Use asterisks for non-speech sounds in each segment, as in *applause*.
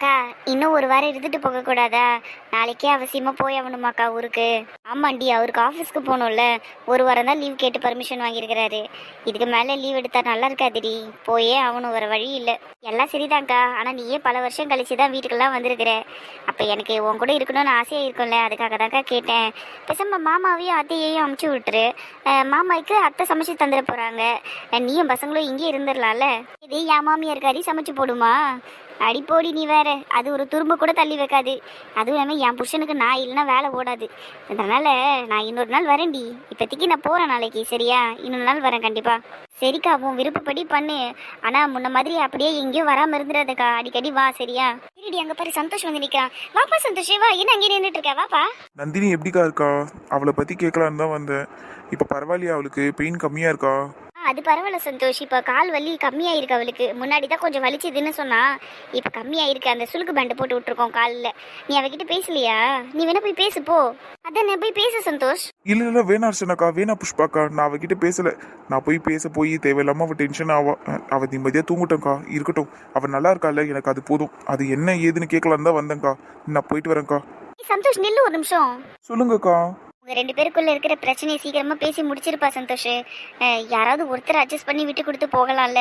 அக்கா இன்னும் ஒரு வாரம் இருந்துட்டு போக கூடாதா நாளைக்கே அவசியமா போய் ஆகணுமாக்கா ஊருக்கு? ஆமாண்டி அவருக்கு ஆஃபீஸ்க்கு போகணும்ல. ஒரு வாரம் தான் லீவ் கேட்டு பர்மிஷன் வாங்கியிருக்கிறாரு. இதுக்கு மேலே லீவ் எடுத்தா நல்லா இருக்காதுடி. போயே ஆகணும் வர வழி இல்லை. எல்லாம் சரிதான்க்கா ஆனால் நீயே பல வருஷம் கழிச்சு தான் வீட்டுக்கெல்லாம் வந்திருக்கிற. அப்போ எனக்கு உன் கூட இருக்கணும்னு ஆசையாக இருக்கும்ல. அதுக்காக தான்க்கா கேட்டேன். பேசாம மாமாவையும் அத்தையையும் அமுச்சு விட்டுரு. மாமாவுக்கு அத்தை சமைச்சு தந்துட போகிறாங்க நீயும் பசங்களும் இங்கே இருந்துடலாம்ல. இது என் மாமியார் கறி சமைச்சு போடுமா? அடி போடி நீ வேற. அது ஒரு துரும்ப கூட தள்ளி வைக்காது. அதுவும் இல்லாமல் என் புருஷனுக்கு நான் இல்லைன்னா வேலை ஓடாது. அதனால நான் இன்னொரு நாள் வரேன்டி. இப்போதைக்கு நான் போகிறேன் நாளைக்கு சரியா? இன்னொரு நாள் வரேன் கண்டிப்பாக சரிக்கா உன் விருப்பப்படி பண்ணு. ஆனால் முன்ன மாதிரி அப்படியே எங்கேயும் வராமல் இருந்துடாதக்கா. அடிக்கடி வா சரியா? சரிடி அங்கே பாரு சந்தோஷ் வந்து நிற்கா வாப்பா சந்தோஷ். வா என்ன அங்கே நின்றுட்டு வாப்பா. நந்தினி எப்படிக்கா இருக்கா? அவளை பற்றி கேட்கலான்னு தான் வந்தேன். இப்போ பரவாயில்லையா அவளுக்கு? பெயின் கம்மியாக இருக்கா? அது பரவாயில்ல சந்தோஷ். இப்போ கால் வலி கம்மியாயிருக்கு அவளுக்கு. முன்னாடி தான் கொஞ்சம் வலிச்சதுன்னு சொன்னா. இப்போ கம்மியாயிருக்கு. அந்த சுளுக்கு பேண்டு போட்டு விட்டுருக்கோம் காலில். நீ அவகிட்ட பேசலையா? நீ வேணா போய் பேசு போ. அதான் போய் பேசு சந்தோஷ். இல்லை இல்லை வேணா அர்ச்சனாக்கா வேணா புஷ்பாக்கா. நான் அவகிட்ட பேசலை. நான் போய் பேச போய் தேவையில்லாமல் அவள் டென்ஷன் ஆவா. அவள் நிம்மதியாக தூங்கட்டோம்க்கா. இருக்கட்டும். அவள் நல்லா இருக்கால எனக்கு அது போதும். அது என்ன ஏதுன்னு கேட்கலான்னு தான் வந்தேன்க்கா. நான் போயிட்டு வரேன்க்கா. சந்தோஷ் நில்லு ஒரு நிமிஷம். சொல்லுங்கக்கா. உங்க ரெண்டு பேருக்குள்ள இருக்கிற பிரச்சனையை சீக்கிரமா பேசி முடிச்சிருப்பா சந்தோஷ். யாராவது ஒருத்தர் அட்ஜஸ்ட் பண்ணி விட்டு கொடுத்து போகலாம்ல?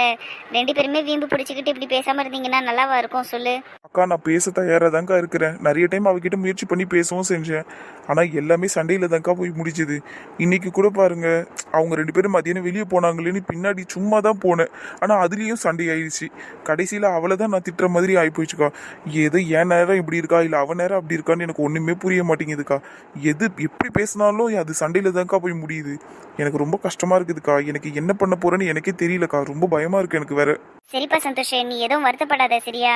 ரெண்டு பேருமே வீம்பு பிடிச்சிக்கிட்டு இப்படி பேசாம இருந்தீங்கன்னா நல்லாவா இருக்கும் சொல்லு. அக்கா நான் பேச தயாராக தான்க்கா இருக்கிறேன். நிறைய டைம் அவகிட்ட முயற்சி பண்ணி பேசவும் செஞ்சேன். ஆனால் எல்லாமே சண்டையில் தான்க்கா போய் முடிச்சுது இன்னைக்கு கூட பாருங்க அவங்க ரெண்டு பேரும் மதியானம் வெளியே போனாங்களேன்னு பின்னாடி சும்மா தான் போனேன். ஆனால் அதுலேயும் சண்டை ஆயிடுச்சு கடைசியில் அவளை தான் நான் திட்டுற மாதிரி ஆகி போயிடுச்சுக்கா எது என் நேரம் இப்படி இருக்கா? இல்லை அவன் நேரம் அப்படி இருக்கான்னு எனக்கு ஒன்றுமே புரிய மாட்டேங்குதுக்கா. எது எப்படி பேச பேசினாலும் அது சண்டையில் தான்க்கா போய் முடியுது. எனக்கு ரொம்ப கஷ்டமாக இருக்குதுக்கா. எனக்கு என்ன பண்ண போறேன்னு எனக்கே தெரியலக்கா. ரொம்ப பயமாக இருக்கு எனக்கு வேற. சரிப்பா சந்தோஷ். நீ எதுவும் வருத்தப்படாத சரியா?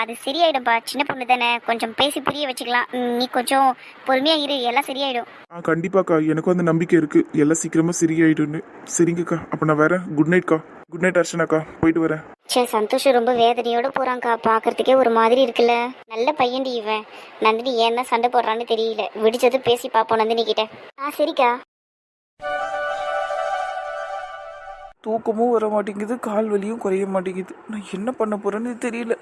அது சரியாயிடும்பா. சின்ன பொண்ணு தானே. கொஞ்சம் பேசி புரிய வச்சுக்கலாம். நீ கொஞ்சம் பொறுமையா இரு. எல்லாம் சரியாயிடும். ஆ கண்டிப்பாக்கா. எனக்கும் அந்த நம்பிக்கை இருக்கு. எல்லாம் சீக்கிரமா சரியாயிடும்னு. சரிங்கக்கா. அப்ப நான் வரேன். குட் நைட்க்கா குட் நைட் அர்ச்சனாக்கா போயிட்டு வரேன். சே சந்தோஷ் ரொம்ப வேதனையோட போறான்க்கா பாக்குறதுக்கே ஒரு மாதிரி இருக்குல்ல. நல்ல பையன்டி இவன். நந்தினி ஏன் தான் சண்டை போடுறான்னு தெரியல. விடிச்சது பேசி பாப்போம் நந்தினி கிட்ட ஆ சரிக்கா. தூக்கமும் வர மாட்டேங்குது கால் வலியும் குறைய மாட்டேங்குது. நான் என்ன பண்ண போறேன்னு தெரியல.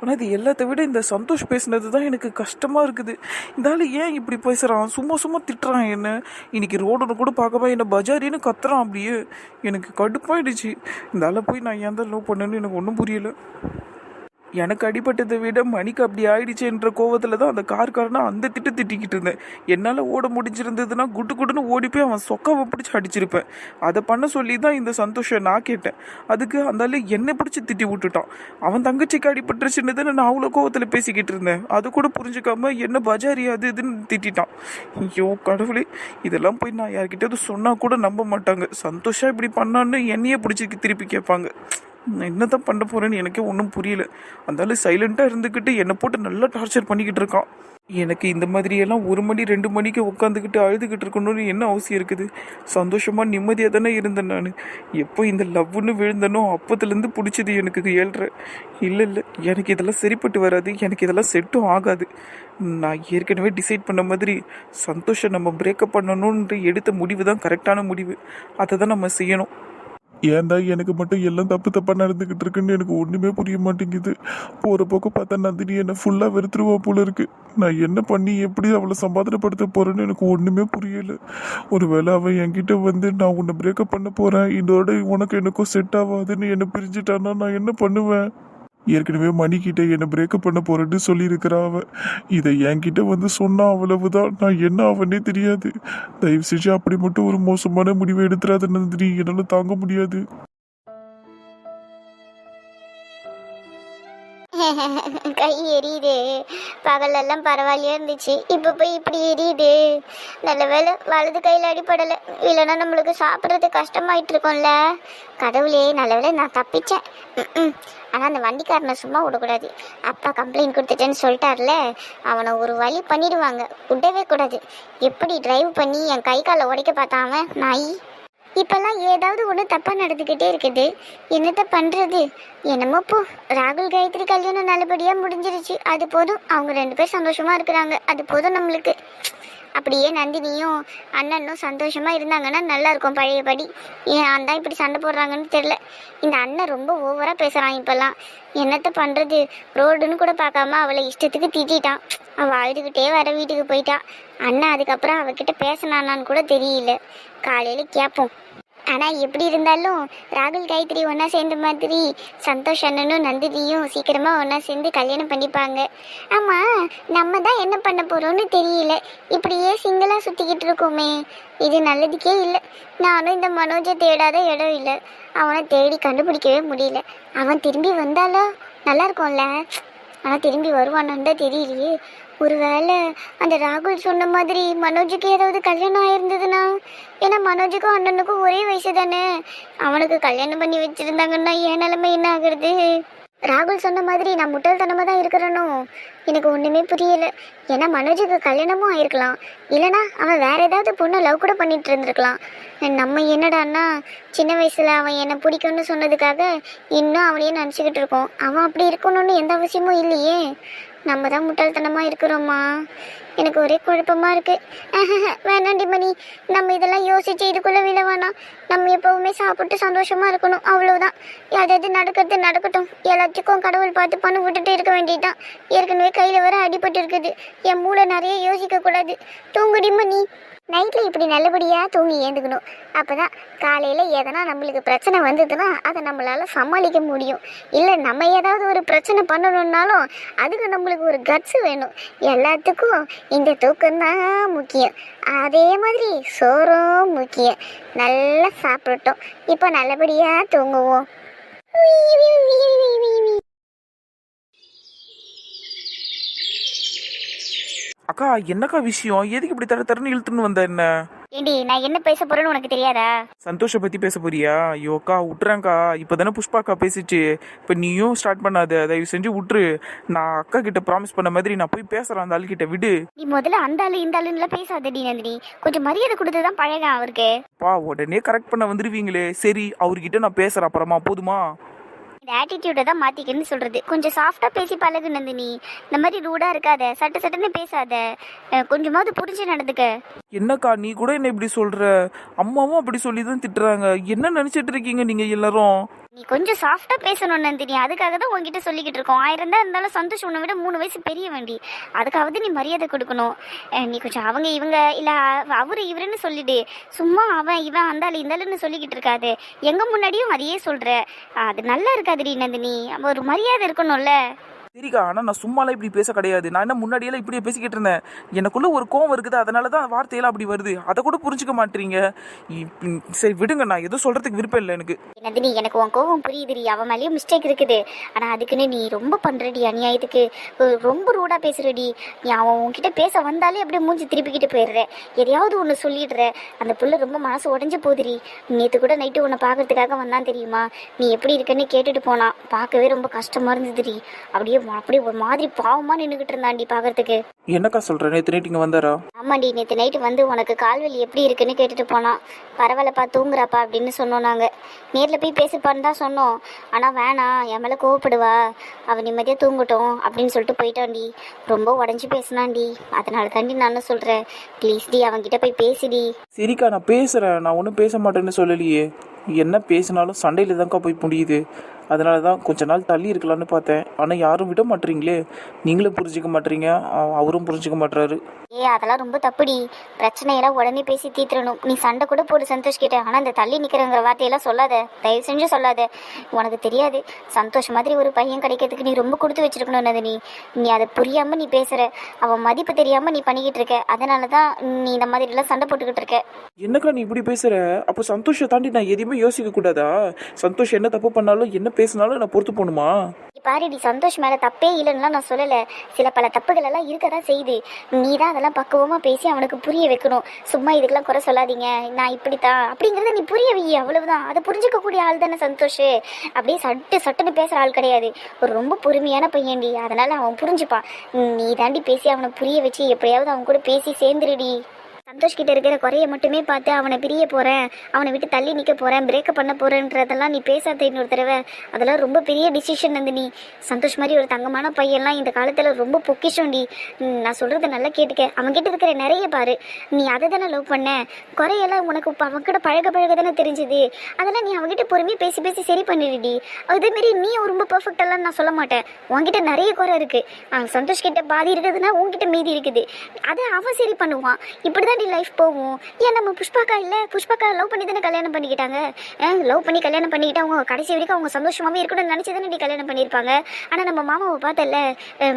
ஆனால் இது எல்லாத்த விட இந்த சந்தோஷ் பேசுனது தான் எனக்கு கஷ்டமாக இருக்குது. இந்த ஆள் ஏன் இப்படி பேசுகிறான் சும்மா சும்மா திட்டுறான் என்ன? இன்னைக்கு ரோடுன்னு கூட பார்க்காம என்ன பஜாரின்னு கத்துறான் அப்படியே. எனக்கு கடுப்பாயிடுச்சு. இந்த ஆளை போய் நான் ஏன் தான் லவ் பண்ணேன்னு எனக்கு ஒன்றும் புரியலை. எனக்கு அடிபட்டதை விட மணிக்கு அப்படி ஆயிடுச்சுன்ற கோவத்தில் தான் அந்த கார்காரனை அந்த திட்டு திட்டிக்கிட்டு இருந்தேன். என்னால் ஓட முடிஞ்சிருந்ததுன்னா குட்டு குட்டுன்னு ஓடி போய் அவன் சொக்காவை பிடிச்சி அடிச்சிருப்பேன். அதை பண்ண சொல்லி தான் இந்த சந்தோஷம் நான் கேட்டேன். அதுக்கு அந்த என்னை பிடிச்சி திட்டி விட்டுட்டான். அவன் தங்கச்சிக்கு அடிபட்டுருச்சுன்னு நான் அவ்வளோ கோவத்தில் பேசிக்கிட்டு இருந்தேன். அது கூட புரிஞ்சுக்காம என்ன பஜாரி அது இதுன்னு திட்டான் ஐயோ கடவுளே. இதெல்லாம் போய் நான் யார்கிட்டயாவது சொன்னால் கூட நம்ப மாட்டாங்க. சந்தோஷம் இப்படி பண்ணான்னு என்னையே பிடிச்சி திருப்பி கேட்பாங்க. நான் என்ன தான் பண்ண போகிறேன்னு எனக்கே ஒன்றும் புரியல. அந்தாலும் சைலண்ட்டாக இருந்துக்கிட்டு என்னை போட்டு நல்லா டார்ச்சர் பண்ணிக்கிட்டு இருக்கான். எனக்கு இந்த மாதிரியெல்லாம் ஒரு மணி ரெண்டு மணிக்கு உட்காந்துக்கிட்டு அழுதுகிட்டு இருக்கணும்னு என்ன அவசியம் இருக்குது? சந்தோஷமாக நிம்மதியாக தானே இருந்தேன் நான். எப்போ இந்த லவ்னு விழுந்தனோ அப்போத்துலேருந்து பிடிச்சது எனக்கு ஏழ்ற. இல்லை இல்லை எனக்கு இதெல்லாம் சரிப்பட்டு வராது. எனக்கு இதெல்லாம் செட்டும் ஆகாது. நான் ஏற்கனவே டிசைட் பண்ண மாதிரி சந்தோஷம் நம்ம பிரேக்கப் பண்ணணுன்ற எடுத்த முடிவு தான் கரெக்டான முடிவு. அதை தான் நம்ம செய்யணும். ஏன்டா எனக்கு மட்டும் எல்லாம் தப்பு தப்பாக நடந்துக்கிட்டு இருக்குன்னு எனக்கு ஒன்றுமே புரிய மாட்டேங்குது. போகிற போக்கு பார்த்தா நந்தினி என்னை ஃபுல்லாக வெறுத்துருவா போல இருக்கு. நான் என்ன பண்ணி எப்படி அவளை சமாதானப்படுத்த போகிறேன்னு எனக்கு ஒன்றுமே புரியலை. ஒரு ஒருவேளை அவன் என்கிட்ட வந்து நான் உன்னை பிரேக்கப் பண்ண போகிறேன் இதோட உனக்கு எனக்கும் செட் ஆகாதுன்னு என்னை பிரிஞ்சுட்டான்னா நான் என்ன பண்ணுவேன்? ஏற்கனவே மணிக்கிட்ட என்னை பிரேக்கப் பண்ண போறேன்னு சொல்லியிருக்கிறா அவ. இதை என்கிட்ட வந்து சொன்னா அவ்வளவுதான். நான் என்ன அவனே தெரியாது. தயவு செஞ்சு அப்படி மட்டும் ஒரு மோசமான முடிவை எடுத்துறாத நந்தினி. என்னால் தாங்க முடியாது. கை எரியுது. பகலெல்லாம் பரவாயில்லையா இருந்துச்சு. இப்போ போய் இப்படி எரியுது. நல்ல வேலை வலது கையில் அடிப்படலை இல்லைன்னா நம்மளுக்கு சாப்பிட்றது கஷ்டமாயிட்டு இருக்கோம்ல. கடவுளே நல்ல வேலை நான் தப்பிச்சேன். ம் ஆனால் அந்த வண்டிக்காரனை சும்மா விடக்கூடாது. அப்பா கம்ப்ளைண்ட் கொடுத்துட்டேன்னு சொல்லிட்டார்ல. அவனை ஒரு வழி பண்ணிடுவாங்க. விடவே கூடாது. எப்படி டிரைவ் பண்ணி என் கை காலை உடைக்க பார்த்தாவன் நாய். இப்பெல்லாம் ஏதாவது ஒன்று தப்பாக நடந்துக்கிட்டே இருக்குது. என்னத்த பண்ணுறது என்னமோ போ ராகுல் காயத்ரி கல்யாணம் நல்லபடியாக முடிஞ்சிருச்சு. அது போதும் அவங்க ரெண்டு பேர் சந்தோஷமாக இருக்கிறாங்க. அது போதும் நம்மளுக்கு. அப்படியே நந்தினியும் அண்ணனும் சந்தோஷமாக இருந்தாங்கன்னா நல்லா இருக்கும் பழையபடி. ஏன் அந்த இப்படி சண்டை போடுறாங்கன்னு தெரியல. இந்த அண்ணன் ரொம்ப ஓவராக பேசுகிறான் இப்போல்லாம். என்னத்த பண்ணுறது ரோடுன்னு கூட பார்க்காம அவளை இஷ்டத்துக்கு திட்டான் அவள் அழுதுகிட்டே வர வீட்டுக்கு போயிட்டான் அண்ணன் அதுக்கப்புறம் அவகிட்ட பேசினானான்னு கூட தெரியல. காலையில் கேட்போம் ஆனால் எப்படி இருந்தாலும் ராகுல் காயத்ரி ஒன்றா சேர்ந்த மாதிரி சந்தோஷ் அண்ணனும் நந்தினியும் சீக்கிரமாக ஒன்றா சேர்ந்து கல்யாணம் பண்ணிப்பாங்க. ஆமாம் நம்ம தான் என்ன பண்ண போகிறோம்னு தெரியல. இப்படியே சிங்கிளாக சுற்றிக்கிட்டு இருக்கோமே. இது நல்லதுக்கே இல்லை. நானும் இந்த மனோஜை தேடாத இடம் இல்லை. அவனை தேடி கண்டுபிடிக்கவே முடியல. அவன் திரும்பி வந்தாலோ நல்லா இருக்கும்ல. திரும்பி வருவானான்னு தான் தெரியலையே. ஒருவேளை அந்த ராகுல் சொன்ன மாதிரி மனோஜுக்கு ஏதாவது கல்யாணம் ஆயிருந்ததுன்னா? ஏன்னா மனோஜுக்கும் அண்ணனுக்கும் ஒரே வயசு தானே. அவனுக்கு கல்யாணம் பண்ணி வச்சிருந்தாங்கன்னா என் நிலைமை என்ன ஆகுறது? ராகுல் சொன்ன மாதிரி நான் முட்டாள்தனமாக தான் இருக்கிறேனோ? எனக்கு ஒன்றுமே புரியல. ஏன்னா மனோஜுக்கு கல்யாணமும் ஆயிருக்கலாம். இல்லைனா அவன் வேற ஏதாவது பொண்ணை லவ் கூட பண்ணிட்டு இருந்திருக்கலாம். நம்ம என்னடான்னா சின்ன வயசில் அவன் என்னை பிடிக்கும்னு சொன்னதுக்காக இன்னும் அவனையே நினச்சிக்கிட்டு இருக்கோம். அவன் அப்படி இருக்கணும்னு எந்த அவசியமும் இல்லையே. நம்ம தான் முட்டாள்தனமாக இருக்கிறோமா? எனக்கு ஒரே குழப்பமாக இருக்குது வேணாண்டி மணி. நம்ம இதெல்லாம் யோசித்து இதுக்குள்ளே விட வேணாம் நம்ம எப்போவுமே சாப்பிட்டு சந்தோஷமாக இருக்கணும். அவ்வளோதான் எதாவது நடக்கிறது நடக்கட்டும். எல்லாத்துக்கும் கடவுள் பார்த்து பணம் விட்டுட்டு இருக்க வேண்டியதுதான். ஏற்கனவே கையில் வர அடிபட்டு இருக்குது. என் மூளை நிறைய யோசிக்கக்கூடாது. தூங்குடி மணி. நைட்டில் இப்படி நல்லபடியாக தூங்கி ஏந்துக்கணும். அப்போ தான் காலையில் எதனா நம்மளுக்கு பிரச்சனை வந்ததுன்னா அதை நம்மளால் சமாளிக்க முடியும். இல்லை நம்ம ஏதாவது ஒரு பிரச்சனை பண்ணணுன்னாலும் அதுக்கு நம்மளுக்கு ஒரு கட்ஸ் வேணும். எல்லாத்துக்கும் இந்த தூக்கம்தான் முக்கியம். அதே மாதிரி சோறும் முக்கியம். நல்லா சாப்பிட்டோம் இப்போ நல்லபடியாக தூங்குவோம். அக்கா என்னக்கா விஷயம்? எதுக்கு இப்படி தர தரன்னு இழுத்துன்னு வந்த என்ன? ஏண்டி நான் என்ன பேச போறேன்னு உனக்கு தெரியாதா? சந்தோஷ பத்தி பேச போறியா? ஐயோ அக்கா விட்டுறேன்க்கா இப்பதானே புஷ்பாக்கா பேசிச்சு. இப்ப நீயும் ஸ்டார்ட் பண்ணாத. தயவு செஞ்சு விட்டுரு நான் அக்கா கிட்ட ப்ராமிஸ் பண்ண மாதிரி நான் போய் பேசுறேன் அந்த ஆள் கிட்ட விடு. நீ முதல்ல அந்த ஆளு இந்த ஆளுன்னுலாம் பேசாதடி நந்தினி. கொஞ்சம் மரியாதை கொடுத்து தான் பழக அவருக்கு. பா உடனே கரெக்ட் பண்ண வந்துருவீங்களே. சரி அவர்கிட்ட நான் பேசுறேன். அப்புறமா போதுமா? இந்த ஆட்டிடியூடை தான் மாத்திக்கன்னு சொல்றது. கொஞ்சம் சாஃப்டா பேசி பழகு நந்தினி. இந்த மாதிரி ரூடா இருக்காத. சட்டு சட்டன்னு பேசாத. கொஞ்சமாவது புரிஞ்சு நடந்துக்க. என்னக்கா நீ கூட என்ன இப்படி சொல்ற? அம்மாவும் அப்படி சொல்லி தான் திட்டுறாங்க. என்ன நினைச்சிட்டு இருக்கீங்க நீங்க எல்லாரும்? நீ கொஞ்சம் சாஃப்டா பேசணும் நந்தினி. அதுக்காக தான் உங்ககிட்ட சொல்லிக்கிட்டு இருக்கோம். ஆயிரம் தான் இருந்தாலும் சந்தோஷம் உன்னை விட மூணு வயசு பெரிய வேண்டி. அதுக்காவது நீ மரியாதை கொடுக்கணும். நீ கொஞ்சம் அவங்க இவங்க இல்லை அவ- அவரு இவருன்னு சொல்லிடு. சும்மா அவன் இவன் அந்த ஆளு சொல்லிக்கிட்டு இருக்காது. எங்க முன்னாடியும் அதையே சொல்ற. அது நல்லா இருக்காதுடி நந்தினி. ஒரு மரியாதை இருக்கணும்ல. சரிக்கா ஆனால் நான் சும்மாலாம் இப்படி பேச கிடையாது. நான் என்ன முன்னாடியெல்லாம் இப்படியே பேசிக்கிட்டு இருந்தேன். எனக்குள்ள ஒரு கோவம் இருக்குது. அதனால தான் வார்த்தையெல்லாம் அப்படி வருது. அதை கூட புரிஞ்சுக்க மாட்டீங்க. சரி விடுங்க. நான் எதுவும் சொல்றதுக்கு விருப்பம் இல்லை எனக்கு. நந்தினி எனக்கு உன் கோவம் புரியுதுடி. அவன் மேலேயும் மிஸ்டேக் இருக்குது. ஆனால் அதுக்குன்னு நீ ரொம்ப பண்ணுறடி அநியாயத்துக்கு ரொம்ப ரூடாக பேசுறடி. நீ அவன் உன்கிட்ட பேச வந்தாலே அப்படியே மூஞ்சி திருப்பிக்கிட்டு போயிடுற. எதையாவது ஒன்று சொல்லிடுற. அந்த புள்ள ரொம்ப மனசு உடஞ்சி போகுதுடி. நேற்று கூட நைட்டு உன்னை பார்க்கறதுக்காக வந்தான் தெரியுமா? நீ எப்படி இருக்கன்னு கேட்டுட்டு போனான். பார்க்கவே ரொம்ப கஷ்டமாக இருந்ததுடி. அப்படியே அப்படியே ஒரு மாதிரி பாவமா நின்றுகிட்டு இருந்தான்டி பார்க்கறதுக்கு என்னக்கா சொல்ற? நேற்று நைட்டு இங்கே வந்தாரா? ஆமாண்டி நேற்று நைட்டு வந்து உனக்கு கால்வலி எப்படி இருக்குன்னு கேட்டுட்டு போனான். பரவாயில்லப்பா தூங்குறாப்பா அப்படின்னு சொன்னோம் நாங்கள் நேரில் போய் பேசிப்பான்னு தான் சொன்னோம். ஆனால் வேணாம் என் மேலே கோவப்படுவா. அவன் நிம்மதியாக தூங்கட்டும் அப்படின்னு சொல்லிட்டு போயிட்டான்டி. ரொம்ப உடஞ்சி பேசினான்டி. அதனால தாண்டி நானும் சொல்கிறேன் ப்ளீஸ் டி அவன்கிட்ட போய் பேசிடி. சரிக்கா நான் பேசுறேன். நான் ஒன்றும் பேச மாட்டேன்னு சொல்லலையே. என்ன பேசினாலும் சண்டையில தான்க்கா போய் முடியுது அதனால தான் கொஞ்ச நாள் தள்ளி இருக்கலாம்னு பார்த்தேன். ஆனால் யாரும் விட மாட்டீங்களே. நீங்களும் புரிஞ்சுக்க மாட்டீங்க. அவரும் புரிஞ்சுக்க மாட்றாரு. ஏ அதெல்லாம் ரொம்ப தப்புடி. பிரச்சனையெல்லாம் உடனே பேசி தீர்த்துடணும். நீ சண்டை கூட போடு சந்தோஷ் கிட்ட. ஆனால் இந்த தள்ளி நிற்கிறங்கிற வார்த்தையெல்லாம் சொல்லாத. தயவு செஞ்சு சொல்லாத. உனக்கு தெரியாது. சந்தோஷ் மாதிரி ஒரு பையன் கிடைக்கிறதுக்கு நீ ரொம்ப கொடுத்து வச்சிருக்கணும் நந்தினி நீ? அதை புரியாம நீ பேசுற. அவன் மதிப்பு தெரியாம நீ பண்ணிக்கிட்டு இருக்க. அதனால தான் நீ இந்த மாதிரி எல்லாம் சண்டை போட்டுக்கிட்டு இருக்க. என்னக்கா நீ இப்படி பேசுற? அப்போ சந்தோஷை தாண்டி நான் எதையுமே யோசிக்க கூடாதா சந்தோஷ் என்ன தப்பு பண்ணாலும் என்ன பேசினாலும் நான் பொறுத்து போகணுமா? பாரு நீ சந்தோஷ் மேல தப்பே இல்லைன்னுலாம் நான் சொல்லல. சில பல தப்புகள் எல்லாம் இருக்க தான் செய்யுது. நீ தான் அதெல்லாம் பக்குவமா பேசி அவனுக்கு புரிய வைக்கணும். சும்மா இதுக்கெல்லாம் குறை சொல்லாதீங்க. நான் இப்படித்தான். அப்படிங்கறத நீ புரிய வை அவ்வளவுதான். அதை புரிஞ்சுக்க கூடிய ஆள் தானே சந்தோஷ். அப்படியே சட்டு சட்டுன்னு பேசுற ஆள் கிடையாது. ஒரு ரொம்ப பொறுமையான பையன்டி. அதனால அவன் புரிஞ்சுப்பான். நீ தாண்டி பேசி அவனை புரிய வச்சு எப்படியாவது அவன் கூட பேசி சேர்ந்துருடி. சந்தோஷ் கிட்ட இருக்கிற குறைய மட்டுமே பார்த்து அவனை பிரிய போகிறேன் அவனை விட்டு தள்ளி நிற்க போறேன் பிரேக்கப் பண்ண போகிறேன்றதெல்லாம் நீ பேசாத இன்னொரு தடவை. அதெல்லாம் ரொம்ப பெரிய டிசிஷன் நந்தினி. சந்தோஷ் மாதிரி ஒரு தங்கமான பையன்லாம் இந்த காலத்துல ரொம்ப பொக்கிஷம்டி. நான் சொல்கிறத நல்லா கேட்டுக்க. அவன்கிட்ட இருக்கிற நிறைய பாரு. நீ அதை தானே லவ் பண்ண? குறையெல்லாம் உனக்கு இப்ப அவன்கிட்ட பழக பழக தானே தெரிஞ்சுது. அதெல்லாம் நீ அவன்கிட்ட பொறுமையாக பேசி பேசி சரி பண்ணிடுடி. அதே மாதிரி நீ ரொம்ப பெர்ஃபெக்ட் எல்லாம் நான் சொல்ல மாட்டேன். உன்கிட்ட நிறைய குறை இருக்கு. அவன் சந்தோஷ் கிட்ட பாதி இருக்குதுன்னா உன்கிட்ட மீதி இருக்குது. அதை அவன் சரி பண்ணுவான். இப்படிதான் எப்படி லைஃப் போகும்? ஏன் நம்ம புஷ்பாக்கா இல்லை? புஷ்பாக்கா லவ் பண்ணி தானே கல்யாணம் பண்ணிக்கிட்டாங்க? லவ் பண்ணி கல்யாணம் பண்ணிக்கிட்டு அவங்க கடைசி வரைக்கும் அவங்க சந்தோஷமாகவே இருக்கணும்னு நினச்சி தானே கல்யாணம் பண்ணியிருப்பாங்க? ஆனால் நம்ம மாமாவை பார்த்தல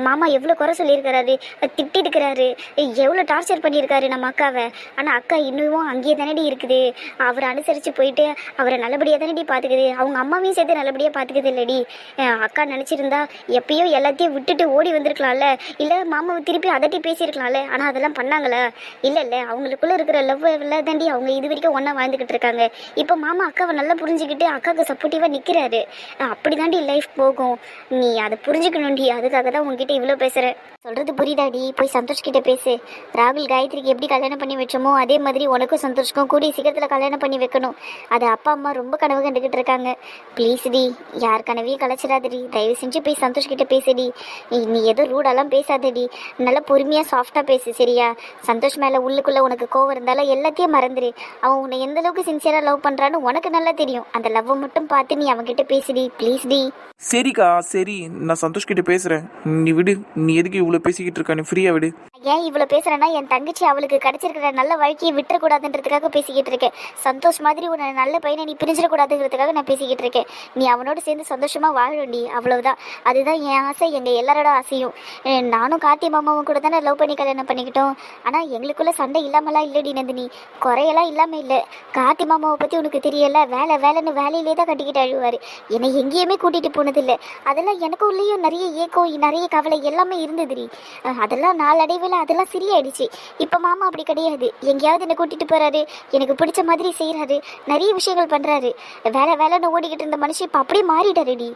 மாமா எவ்வளோ குறை சொல்லியிருக்கிறாரு. திட்டிருக்கிறாரு எவ்வளோ டார்ச்சர் பண்ணியிருக்காரு நம்ம அக்காவை. ஆனால் அக்கா இன்னும் அங்கேயே தானடி இருக்குது. அவரை அனுசரித்து போயிட்டு அவரை நல்லபடியாக தானடி பார்த்துக்குது அவங்க அம்மாவையும் சேர்த்து நல்லபடியாக பார்த்துக்குது இல்லடி அக்கா நினச்சிருந்தா எப்பயோ எல்லாத்தையும் விட்டுட்டு ஓடி வந்திருக்கலாம்ல. இல்லை மாமாவை திருப்பி அதட்டி பேசியிருக்கலாம்ல. ஆனால் அதெல்லாம் பண்ணாங்களா? இல்லை இல்லை. அவங்களுக்குள்ள இருக்கிற லவ் தாண்டி அவங்க இது வரைக்கும் ஒன்றா வாழ்ந்துகிட்டு இருக்காங்க. இப்போ மாமா அக்காவை நல்லா புரிஞ்சுக்கிட்டு அக்காவுக்கு சப்போர்ட்டிவாக நிக்கிறாரு. அப்படி தாண்டி லைஃப் போகும். நீ அதை புரிஞ்சுக்கணும்டி. அதுக்காக தான் உங்ககிட்ட இவ்வளோ பேசுகிறேன் சொல்றது புரியுதாடி? போய் சந்தோஷ் கிட்ட பேசு. ராகுல் காயத்ரிக்கு எப்படி கல்யாணம் பண்ணி வச்சோமோ அதே மாதிரி உனக்கும் சந்தோஷ்க்கும் கூடிய சீக்கிரத்தில் கல்யாணம் பண்ணி வைக்கணும். அது அப்பா அம்மா ரொம்ப கனவு கண்டுகிட்டு இருக்காங்க. ப்ளீஸ் டி யார் கனவையும் கலைச்சிடாதடி. தயவு செஞ்சு போய் சந்தோஷ் கிட்ட பேசுடி. நீ- நீ ஏதோ ரூடெல்லாம் பேசாதடி. நல்லா பொறுமையாக சாஃப்டாக பேசு சரியா? சந்தோஷ் மேலே உள்ளுக்குள்ளே உனக்கு கோவம் இருந்தாலும் எல்லாத்தையும் மறந்துடு அவன் உன்னை எந்த அளவுக்கு சின்சியராக லவ் பண்ணுறான்னு உனக்கு நல்லா தெரியும். அந்த லவ்வை மட்டும் பார்த்து நீ அவன்கிட்ட பேசுடி ப்ளீஸ் டி. சரிக்கா சரி. நான் சந்தோஷ் கிட்ட பேசுறேன். நீ விடு. நீ எதுக்கு இவ்வளோ பேசிக்கிட்டு இருக்க? நீ ஃப்ரீயா விடு. ஏன் இவ்வளோ பேசுறேன்னா என் தங்கச்சி அவளுக்கு கிடைச்சிருக்கிற நல்ல வாழ்க்கையை விட்டுறக்கூடாதுன்றதுக்காக பேசிக்கிட்டு இருக்கேன். சந்தோஷ் மாதிரி உன்னை நல்ல பையனை நீ பிரிஞ்சிடக்கூடாதுங்கிறதுக்காக நான் பேசிக்கிட்டு இருக்கேன். நீ அவனோட சேர்ந்து சந்தோஷமா வாழண்டி அவ்வளவுதான். அதுதான் என் ஆசை எங்க எல்லாரோட ஆசையும். நானும் கார்த்தி மாமாவும் கூட தானே லவ் பண்ணி கல்யாணம் பண்ணிக்கிட்டோம். ஆனா எங்களுக்குள்ள சண்டை இல்லாமலாம் இல்லடி நந்தினி. குறையெல்லாம் இல்லாம இல்லை. கார்த்தி மாமாவை பத்தி உனக்கு தெரியல? வேலை வேலைன்னு வேலையிலே தான் கட்டிக்கிட்டு அழுவார். என்னை எங்கேயுமே கூட்டிட்டு போனதில்லை. அதெல்லாம் எனக்கும் உள்ளேயும் நிறைய ஏக்கம் நிறைய கவலை எல்லாமே இருந்ததுடி. அதெல்லாம் நாளடைவில் அதெல்லாம் சரியாயிடுச்சு. இப்போ மாமா அப்படி கிடையாது. எங்கேயாவது என்னை கூட்டிட்டு போறாரு. எனக்கு பிடிச்ச மாதிரி செய்கிறாரு நிறைய விஷயங்கள் பண்றாரு. வேலை வேலைன்னு ஓடிக்கிட்டு இருந்த மனுஷன் இப்போ அப்படியே மாறிட்டாருடி.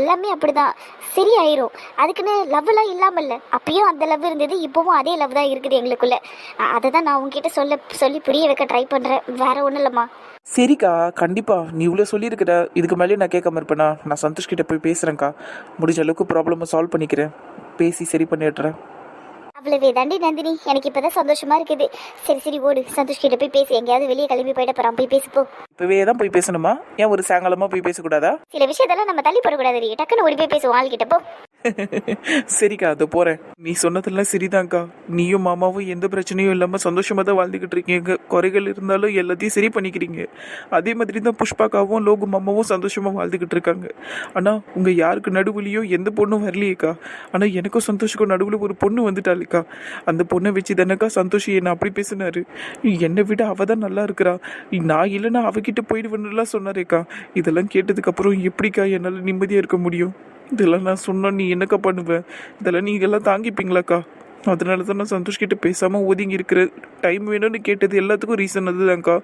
எல்லாமே அப்படிதான். சரியாயிரும். அதுக்குன்னு லவ்லாம் இல்லாமல் இல்லை அப்பயும் அந்த லவ் இருந்தது இப்போவும் அதே லவ் தான் இருக்குது எங்களுக்குள்ள. அதை தான் நான் உங்ககிட்ட சொல்ல சொல்லி புரிய வைக்க ட்ரை பண்றேன். வேற ஒன்றும் இல்லைம்மா. சரிக்கா கண்டிப்பா. நீ இவ்வளோ சொல்லியிருக்கிற இதுக்கு மேலே நான் கேட்காம இருப்பேனா? நான் சந்தோஷ் கிட்ட போய் பேசுறேன்க்கா. முடிஞ்ச அளவுக்கு ப்ராப்ளமை சால்வ் பண்ணிக்கிறேன். பேசி சரி பண்ணிடுறேன். அவ்வளவே. தாண்டி நந்தினி. எனக்கு இப்பதான் சந்தோஷமா இருக்குது. சரி சரி ஓடு. சந்தோஷ் கிட்ட போய் பேசு. எங்கேயாவது வெளியே கிளம்பி போயிட போறான். போய் பேசு போ. இப்போவே தான் போய் பேசணுமா? ஏன் ஒரு சாயங்காலமாக போய் பேசக்கூடாதா? சில விஷயத்தெல்லாம் நம்ம தள்ளி போடக்கூடாது டக்குன்னு ஓடி போய் பேசுவோம். ஆள்கிட்ட போ. சரிக்கா அது போறேன். நீ சொன்னதெல்லாம் சரிதான்க்கா. நீயும் மாமாவும் எந்த பிரச்சனையும் இல்லாம சந்தோஷமா தான் வாழ்ந்துகிட்டு இருக்கீங்க. குறைகள் இருந்தாலும் எல்லாத்தையும் சரி பண்ணிக்கிறீங்க. அதே மாதிரி தான் புஷ்பாக்காவும் லோகு மாமாவும் சந்தோஷமா வாழ்ந்துகிட்டு இருக்காங்க. ஆனா உங்க யாருக்கு நடுவுலையும் எந்த பொண்ணும் வரலையேக்கா. ஆனா எனக்கும் சந்தோஷக்கும் நடுவில் ஒரு பொண்ணு வந்துட்டாளுக்கா. அந்த பொண்ணை வச்சு தானக்கா சந்தோஷ் என்ன அப்படி பேசினாரு. என்னை விட அவ தான் நல்லா இருக்கிறா. நான் இல்லைன்னா அவகிட்ட போயிடுவேன்னுலாம் சொன்னாரேக்கா. இதெல்லாம் கேட்டதுக்கு அப்புறம் எப்படிக்கா என்னால் நிம்மதியா இருக்க முடியும்? இதெல்லாம் நான் சொன்னா நீ என்னக்கா பண்ணுவேன் இதெல்லாம் நீங்கள் எல்லாம் தாங்கிப்பீங்களாக்கா? அதனால தான் நான் சந்தோஷ் கிட்ட பேசாமல் ஒதுங்கி இருக்கிற டைம் வேணும்னு கேட்டது எல்லாத்துக்கும் ரீசன் அதுதான்க்கா.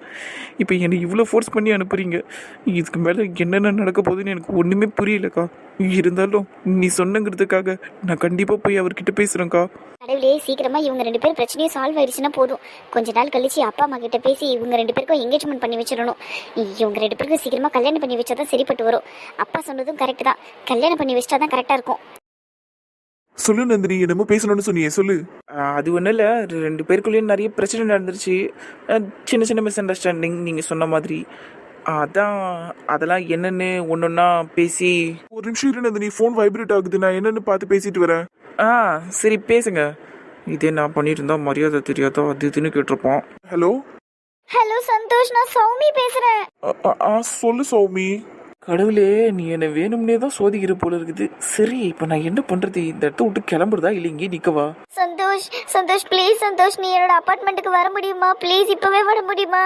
இப்போ என்னை இவ்வளோ ஃபோர்ஸ் பண்ணி அனுப்புறீங்க. இதுக்கு மேலே என்னென்ன நடக்க போகுதுன்னு எனக்கு ஒன்றுமே புரியலக்கா. இருந்தாலும் நீ சொன்னங்கிறதுக்காக நான் கண்டிப்பாக போய் அவர்கிட்ட பேசுகிறேன்க்கா கடவுளே சீக்கிரமா இவங்க ரெண்டு பேரும் பிரச்சனையும் சால்வ் ஆயிடுச்சுன்னா போதும். கொஞ்ச நாள் கழிச்சு அப்பா அம்மா கிட்ட பேசி இவங்க ரெண்டு பேருக்கும் என்கேஜ்மெண்ட் பண்ணி வச்சிடணும். இவங்க ரெண்டு பேருக்கும் சீக்கிரமா கல்யாணம் பண்ணி வச்சா தான் சரிப்பட்டு வரும். அப்பா சொன்னதும் கரெக்ட் தான். கல்யாணம் பண்ணி வச்சா தான் கரெக்டாக இருக்கும். சொல்லு நந்தினி என்னமோ பேசணும்னு சொன்னியே சொல்லு. அது ஒன்றும் இல்லை. ரெண்டு பேருக்குள்ளேயும் நிறைய பிரச்சனை நடந்துருச்சு. சின்ன சின்ன மிஸ் அண்டர்ஸ்டாண்டிங் நீங்கள் சொன்ன மாதிரி. அதான் அதெல்லாம் என்னென்னு ஒன்று ஒன்றா பேசி. ஒரு நிமிஷம் இரு நந்தினி ஃபோன் வைப்ரேட் ஆகுது. நான் என்னன்னு பார்த்து பேசிட்டு வரேன். ஆ சரி பேசுங்க. இதே நான் பண்ணிட்டு இருந்தா மரியாதை தெரியாதோ? அது இதுன்னு கேட்டிருப்போம். ஹலோ? ஹலோ சந்தோஷ் நான் சௌமி பேசுறேன். சொல்லு சௌமி. கடவுளே நீ என்னை வேணும்னே தான் சோதிக்கிற போல இருக்குது. சரி இப்போ நான் என்ன பண்றது? இந்த இடத்த விட்டு கிளம்புறதா? இல்லை இங்கே நிற்கவா சந்தோஷ் சந்தோஷ் ப்ளீஸ் சந்தோஷ் நீ என்னோட அபார்ட்மெண்ட்டுக்கு வர முடியுமா? ப்ளீஸ் இப்பவே வர முடியுமா?